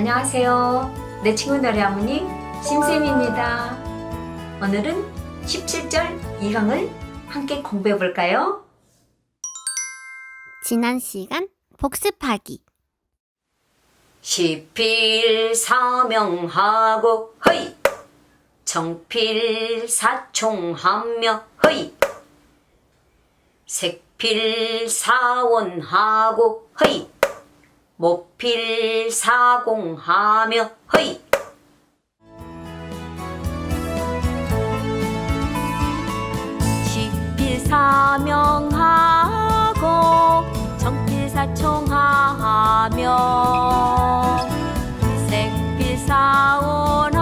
안녕하세요. 내 친구 노래 어머니 심쌤입니다. 오늘은 17절 2강을 함께 공부해 볼까요? 지난 시간 복습하기. 시필 사명하고 허이 정필 사총하며 허이 색필 사원하고 허이 모필 사공하며 허이! 시필 사명하고 정필 사총하며 색필 사원하고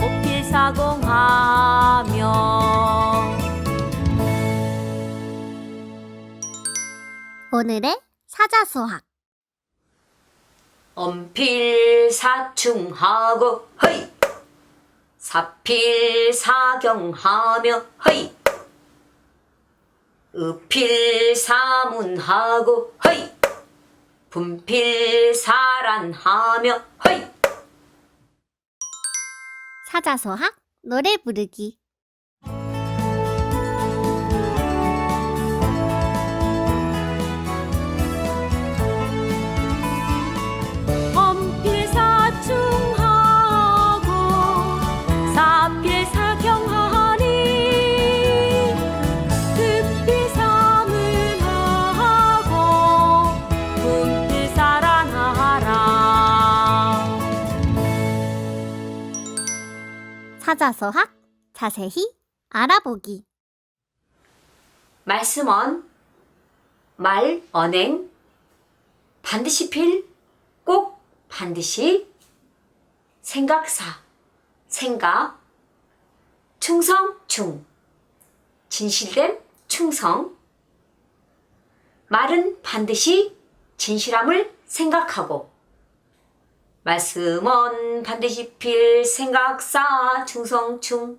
모필 사공하며. 오늘의 사자소학. 엄필 사충하고 허이! 사필 사경하며 허이! 의필 사문하고 허이! 분필 사란하며 허이! 사자소학. 노래 부르기. 사자소학 자세히 알아보기. 말씀언 말 언행 반드시 필 꼭 반드시 생각사 생각 충성 충 진실된 충성 말은 반드시 진실함을 생각하고 말씀은 반드시 필 생각사 충성충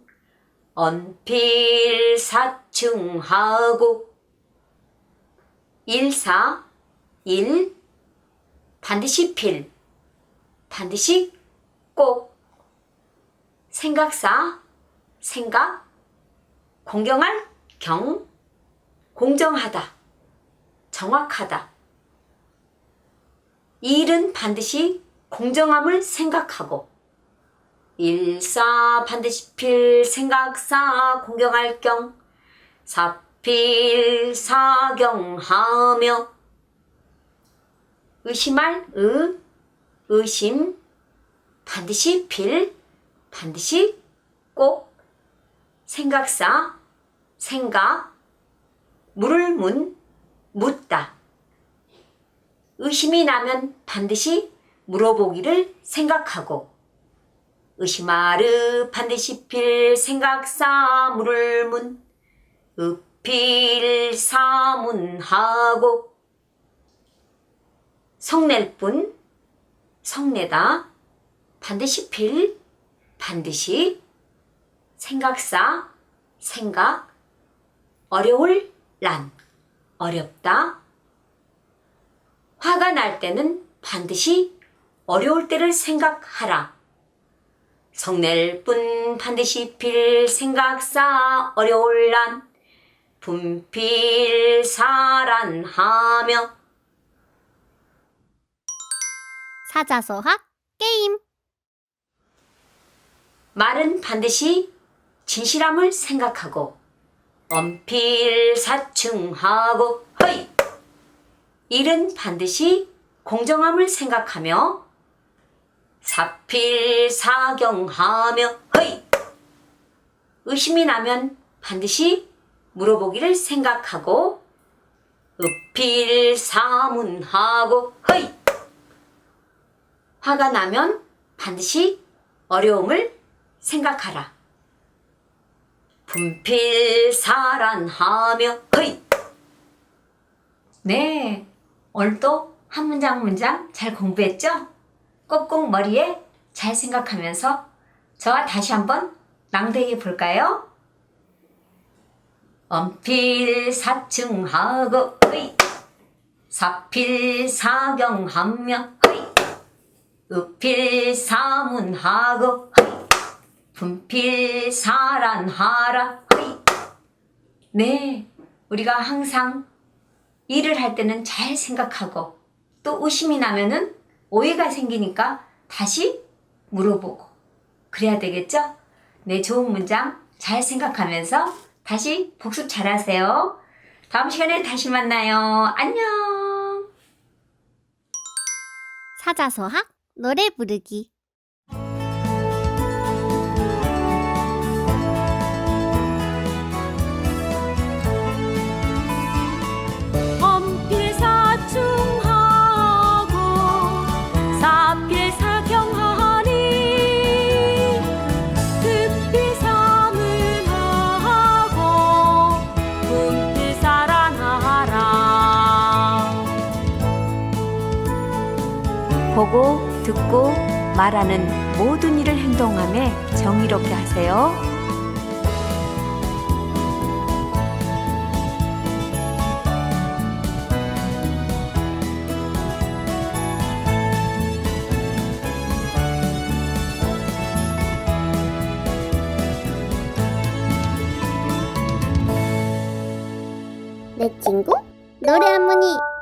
언필 사충하고. 일사 일 반드시 필 반드시 꼭. 생각사 생각 공경할 경 공정하다 정확하다. 이 일은 반드시 공정함을 생각하고 일사 반드시 필 생각사 공경할 경 사필 사경하며 의심할 의 의심 반드시 필 반드시 꼭 생각사 생각 물을 문 묻다. 의심이 나면 반드시 물어보기를 생각하고 의심하르 반드시 필 생각사 물을 문 의필 사문하고 성낼 뿐 성내다 반드시 필 반드시 생각사 생각 어려울 난 어렵다. 화가 날 때는 반드시 어려울 때를 생각하라. 성낼 뿐 반드시 필 생각사 어려울 난 분필 사란하며. 사자소학 게임. 말은 반드시 진실함을 생각하고 언필 사충하고 허이! 일은 반드시 공정함을 생각하며 사필 사경하며 허이 의심이 나면 반드시 물어보기를 생각하고 의필 사문하고 허이 화가 나면 반드시 어려움을 생각하라. 분필 사란하며 허이 네, 오늘도 한 문장 한 문장 잘 공부했죠? 꼭꼭 머리에 잘 생각하면서 저와 다시 한번 낭독해 볼까요? 언필 사충하고 허이. 사필 사경하며 허이. 으필사문하고 분필 사란하라 네 우리가 항상 일을 할 때는 잘 생각하고 또 의심이 나면은 오해가 생기니까 다시 물어보고. 그래야 되겠죠? 네 좋은 문장 잘 생각하면서 다시 복습 잘 하세요. 다음 시간에 다시 만나요. 안녕! 사자서학 노래 부르기 보고 듣고 말하는 모든 일을 행동함에 정의롭게 하세요. 내 친구 노래 할머니